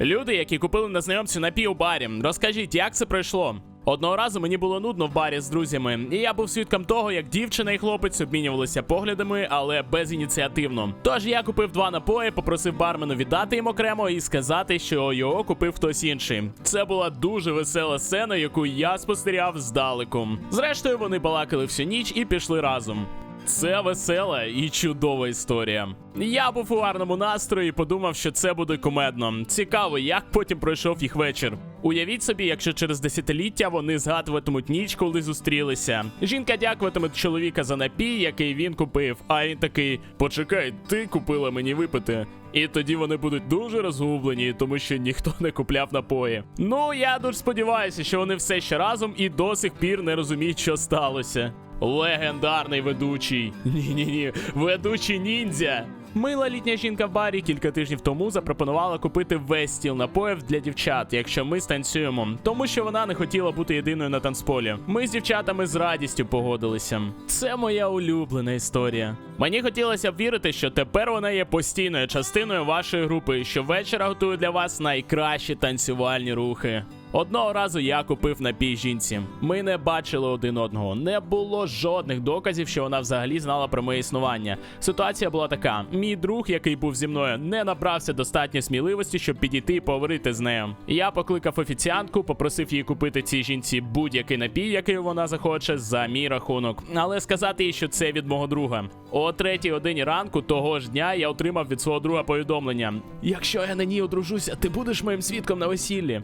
Люди, які купили на знайомцю напій у барі, розкажіть, як це пройшло? Одного разу мені було нудно в барі з друзями, і я був свідком того, як дівчина і хлопець обмінювалися поглядами, але безініціативно. Тож я купив два напої, попросив бармену віддати їм окремо і сказати, що його купив хтось інший. Це була дуже весела сцена, яку я спостерігав здалеку. Зрештою, вони балакали всю ніч і пішли разом. Це весела і чудова історія. Я був у гарному настрої подумав, що це буде кумедно. Цікаво, як потім пройшов їх вечір. Уявіть собі, якщо через десятиліття вони згадуватимуть ніч, коли зустрілися. Жінка дякуватиме чоловіка за напій, який він купив. А він такий: Почекай, ти купила мені випити. І тоді вони будуть дуже розгублені, тому що ніхто не купляв напої. Ну я дуже сподіваюся, що вони все ще разом і до сих пір не розуміють, що сталося. Легендарний ведучий. Ні-ні ні, ведучий ніндзя. Мила літня жінка в барі кілька тижнів тому запропонувала купити весь стіл напоїв для дівчат, якщо ми станцюємо, тому що вона не хотіла бути єдиною на танцполі. Ми з дівчатами з радістю погодилися. Це моя улюблена історія. Мені хотілося б вірити, що тепер вона є постійною частиною вашої групи, і що вечора готую для вас найкращі танцювальні рухи. Одного разу я купив напій жінці. Ми не бачили один одного. Не було жодних доказів, що вона взагалі знала про моє існування. Ситуація була така: мій друг, який був зі мною, не набрався достатньо сміливості, щоб підійти і поговорити з нею. Я покликав офіціантку, попросив її купити цій жінці будь-який напій, який вона захоче, за мій рахунок. Але сказати їй, що це від мого друга. О третій годині ранку того ж дня я отримав від свого друга повідомлення: Якщо я на ній одружуся, ти будеш моїм свідком на весіллі.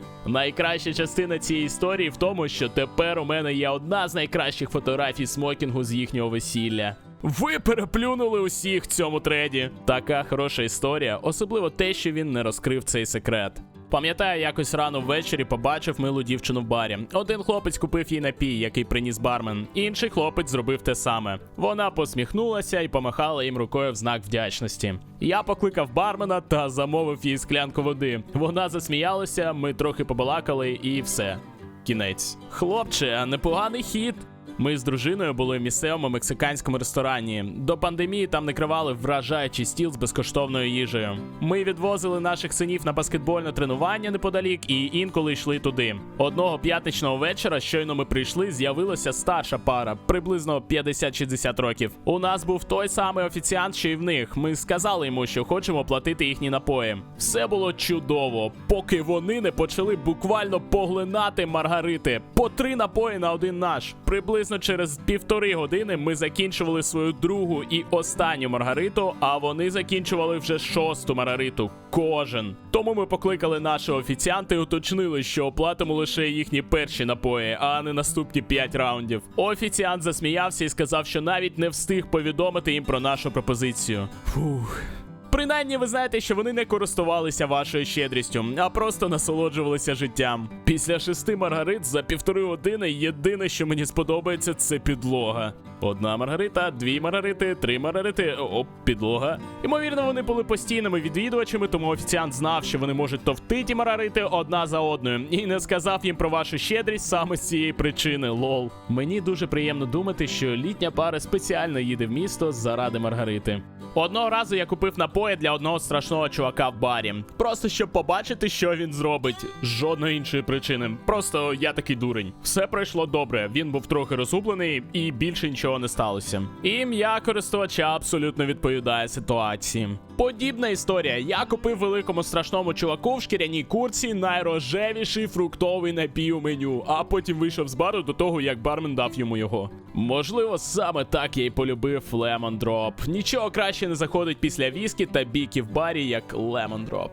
Найкраща частина цієї історії в тому, що тепер у мене є одна з найкращих фотографій смокінгу з їхнього весілля. Ви переплюнули усіх в цьому треді. Така хороша історія, особливо те, що він не розкрив цей секрет. Пам'ятаю, якось рано ввечері побачив милу дівчину в барі. Один хлопець купив їй напій, який приніс бармен. Інший хлопець зробив те саме. Вона посміхнулася і помахала їм рукою в знак вдячності. Я покликав бармена та замовив їй склянку води. Вона засміялася, ми трохи побалакали і все. Кінець. Хлопче, непоганий хід. Ми з дружиною були в місцевому мексиканському ресторані. До пандемії там накривали вражаючий стіл з безкоштовною їжею. Ми відвозили наших синів на баскетбольне тренування неподалік і інколи йшли туди. Одного п'ятничного вечора, щойно ми прийшли, з'явилася старша пара, приблизно 50-60 років. У нас був той самий офіціант, що і в них. Ми сказали йому, що хочемо платити їхні напої. Все було чудово, поки вони не почали буквально поглинати маргарити. По три напої на один наш. Приблизно через півтори години ми закінчували свою другу і останню маргариту, а вони закінчували вже шосту маргариту. Кожен. Тому ми покликали нашого офіціанта і уточнили, що оплатимо лише їхні перші напої, а не наступні 5 раундів. Офіціант засміявся і сказав, що навіть не встиг повідомити їм про нашу пропозицію. Фух. Принаймні, ви знаєте, що вони не користувалися вашою щедрістю, а просто насолоджувалися життям. Після шести маргарит за півтори години єдине, що мені сподобається, це підлога. Одна маргарита, дві маргарити, три маргарити, оп, підлога. Ймовірно, вони були постійними відвідувачами, тому офіціант знав, що вони можуть товти ті маргарити одна за одною, і не сказав їм про вашу щедрість саме з цієї причини. Лол. Мені дуже приємно думати, що літня пара спеціально їде в місто заради маргарити. Одного разу я купив напої для одного страшного чувака в барі. Просто щоб побачити, що він зробить. Жодної іншої причини. Просто я такий дурень. Все пройшло добре. Він був трохи розгублений і більше нічого не сталося. Ім'я користувача абсолютно відповідає ситуації. Подібна історія. Я купив великому страшному чуваку в шкіряній курці найрожевіший фруктовий напій у меню, а потім вийшов з бару до того, як бармен дав йому його. Можливо, саме так я й полюбив Lemon Drop. Нічого краще не заходить після віскі та біки в барі, як Lemon Drop.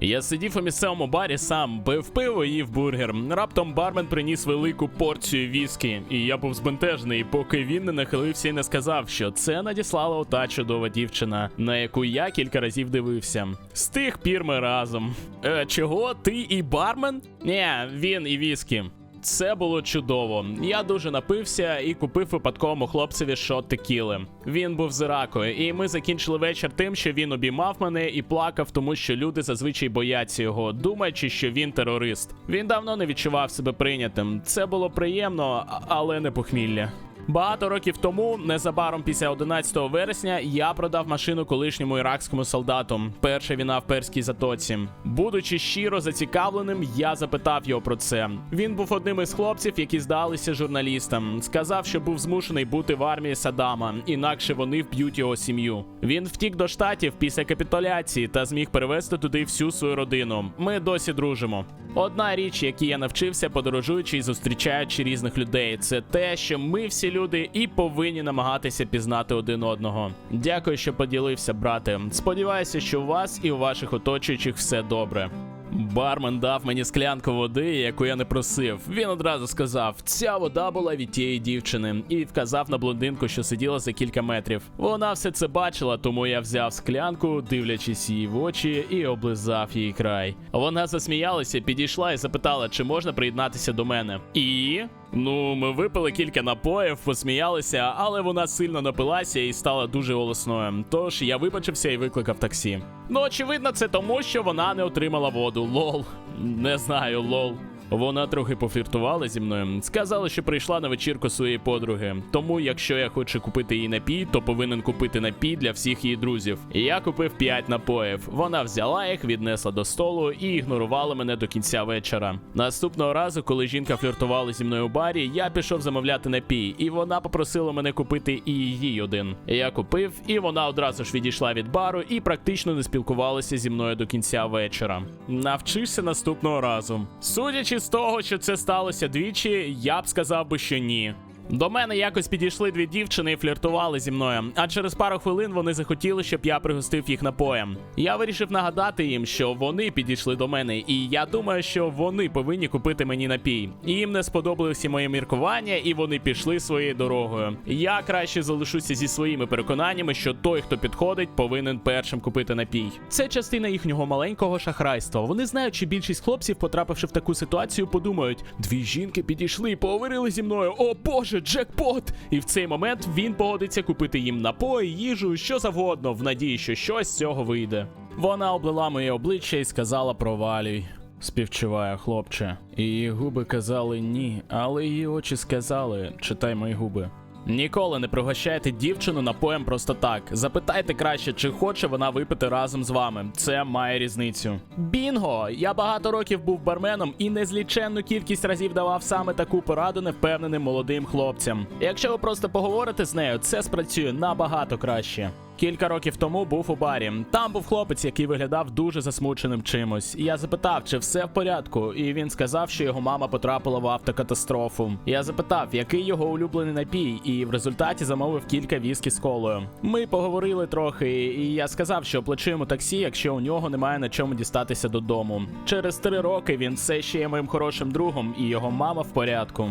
Я сидів у місцевому барі сам, пив пиво і їв бургер. Раптом бармен приніс велику порцію віскі, і я був збентежений, поки він не нахилився і не сказав, що це надіслала ота чудова дівчина, на яку я кілька разів дивився. З тих пір ми разом. Е, чого? Ти і бармен? Ні, він і віскі. Це було чудово. Я дуже напився і купив випадковому хлопцеві шот текіли. Він був з Іраку, і ми закінчили вечір тим, що він обіймав мене і плакав, тому що люди зазвичай бояться його, думаючи, що він терорист. Він давно не відчував себе прийнятим. Це було приємно, але не похмілля. Багато років тому, незабаром після 11 вересня, я продав машину колишньому іракському солдату. Перша війна в перській затоці. Будучи щиро зацікавленим, я запитав його про це. Він був одним із хлопців, які здалися журналістам. Сказав, що був змушений бути в армії Саддама, інакше вони вб'ють його сім'ю. Він втік до штатів після капітуляції та зміг перевезти туди всю свою родину. Ми досі дружимо. Одна річ, якій я навчився, подорожуючи і зустрічаючи різних людей, це те, що ми всі люди і повинні намагатися пізнати один одного. Дякую, що поділився, брате. Сподіваюся, що у вас і у ваших оточуючих все добре. Бармен дав мені склянку води, яку я не просив. Він одразу сказав: ця вода була від тієї дівчини, і вказав на блондинку, що сиділа за кілька метрів. Вона все це бачила, тому я взяв склянку, дивлячись її в очі, і облизав її край. Вона засміялася, підійшла і запитала, чи можна приєднатися до мене. І. Ну, ми випили кілька напоїв, посміялися, але вона сильно напилася і стала дуже голосною. Тож я вибачився і викликав таксі. Ну, очевидно, це тому, що вона не отримала воду. Лол. Не знаю, лол. Вона трохи пофліртувала зі мною. Сказала, що прийшла на вечірку своєї подруги. Тому, якщо я хочу купити їй напій, то повинен купити напій для всіх її друзів. Я купив 5 напоїв. Вона взяла їх, віднесла до столу і ігнорувала мене до кінця вечора. Наступного разу, коли жінка фліртувала зі мною у барі, я пішов замовляти напій, і вона попросила мене купити і її один. Я купив, і вона одразу ж відійшла від бару і практично не спілкувалася зі мною до кінця вечора. Навчишся наступного разу. Судячи з того, що це сталося двічі, я б сказав би, що ні. До мене якось підійшли дві дівчини і фліртували зі мною. А через пару хвилин вони захотіли, щоб я пригостив їх напоєм. Я вирішив нагадати їм, що вони підійшли до мене, і я думаю, що вони повинні купити мені напій. Їм не сподобалися мої міркування, і вони пішли своєю дорогою. Я краще залишуся зі своїми переконаннями, що той, хто підходить, повинен першим купити напій. Це частина їхнього маленького шахрайства. Вони знають, що більшість хлопців, потрапивши в таку ситуацію, подумають: дві жінки підійшли поговорили зі мною. О боже, джекпот! І в цей момент він погодиться купити їм напої, їжу, що завгодно, в надії, що щось з цього вийде. Вона облила моє обличчя і сказала провалюй. Співчуваю, хлопче. Її губи казали ні, але її очі сказали читай мої губи. Ніколи не пригощайте дівчину напоєм просто так. Запитайте краще, чи хоче вона випити разом з вами. Це має різницю. Бінго! Я багато років був барменом і незліченну кількість разів давав саме таку пораду невпевненим молодим хлопцям. Якщо ви просто поговорите з нею, це спрацює набагато краще. Кілька років тому був у барі. Там був хлопець, який виглядав дуже засмученим чимось. Я запитав, чи все в порядку, і він сказав, що його мама потрапила в автокатастрофу. Я запитав, який його улюблений напій, і в результаті замовив кілька віскі з колою. Ми поговорили трохи, і я сказав, що оплачу йому таксі, якщо у нього немає на чому дістатися додому. Через три роки він все ще є моїм хорошим другом, і його мама в порядку.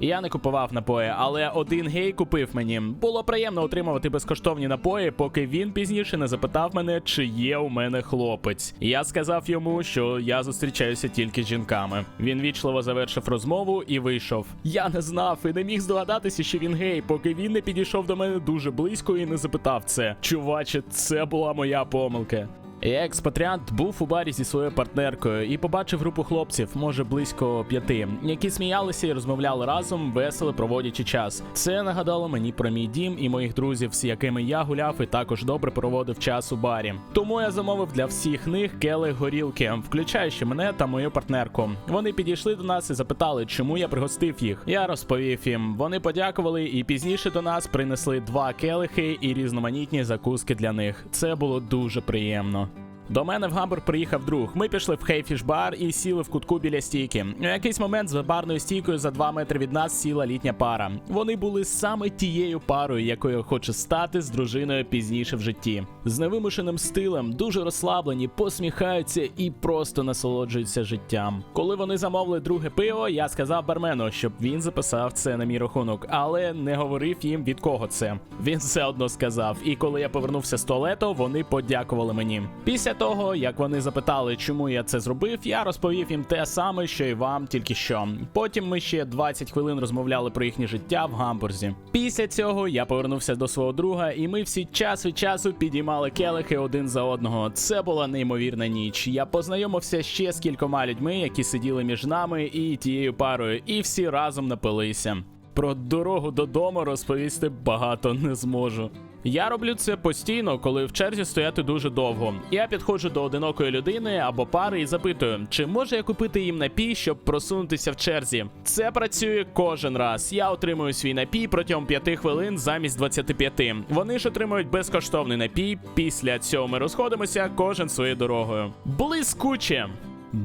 Я не купував напої, але один гей купив мені. Було приємно отримувати безкоштовні напої, поки він пізніше не запитав мене, чи є у мене хлопець. Я сказав йому, що я зустрічаюся тільки з жінками. Він вічливо завершив розмову і вийшов. Я не знав і не міг здогадатися, що він гей, поки він не підійшов до мене дуже близько і не запитав це. Чуваче, це була моя помилка. Я експатріант був у барі зі своєю партнеркою і побачив групу хлопців, може близько п'яти, які сміялися і розмовляли разом, весело проводячи час. Це нагадало мені про мій дім і моїх друзів, з якими я гуляв і також добре проводив час у барі. Тому я замовив для всіх них келих горілки, включаючи мене та мою партнерку. Вони підійшли до нас і запитали, чому я пригостив їх. Я розповів їм. Вони подякували і пізніше до нас принесли два келихи і різноманітні закуски для них. Це було дуже приємно. До мене в Гамбург приїхав друг. Ми пішли в Хейфіш бар і сіли в кутку біля стійки. У якийсь момент за барною стійкою за два метри від нас сіла літня пара. Вони були саме тією парою, якою хоче стати з дружиною пізніше в житті. З невимушеним стилем, дуже розслаблені, посміхаються і просто насолоджуються життям. Коли вони замовили друге пиво, я сказав бармену, щоб він записав це на мій рахунок, але не говорив їм від кого це. Він все одно сказав. І коли я повернувся з туалету, вони подякували мені. Після того, як вони запитали, чому я це зробив, я розповів їм те саме, що й вам, тільки що. Потім ми ще 20 хвилин розмовляли про їхнє життя в гамбурзі. Після цього я повернувся до свого друга, і ми всі час від часу підіймали келихи один за одного. Це була неймовірна ніч. Я познайомився ще з кількома людьми, які сиділи між нами і тією парою, і всі разом напилися. про дорогу додому розповісти багато не зможу. Я роблю це постійно, коли в черзі стояти дуже довго. Я підходжу до одинокої людини або пари і запитую, чи може я купити їм напій, щоб просунутися в черзі. Це працює кожен раз. Я отримую свій напій протягом 5 хвилин замість 25. Вони ж отримують безкоштовний напій. Після цього ми розходимося, кожен своєю дорогою. Блискуче!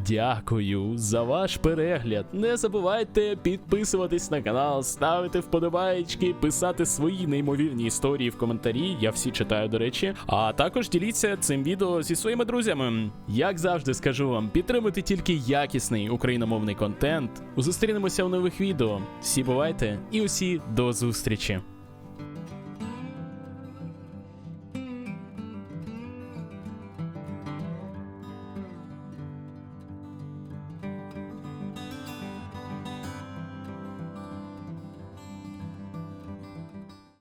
Дякую за ваш перегляд. Не забувайте підписуватись на канал, ставити вподобайки, писати свої неймовірні історії в коментарі. Я всі читаю, до речі. А також діліться цим відео зі своїми друзями. Як завжди скажу вам, підтримуйте тільки якісний україномовний контент. Зустрінемося в нових відео. Всі бувайте і усі до зустрічі.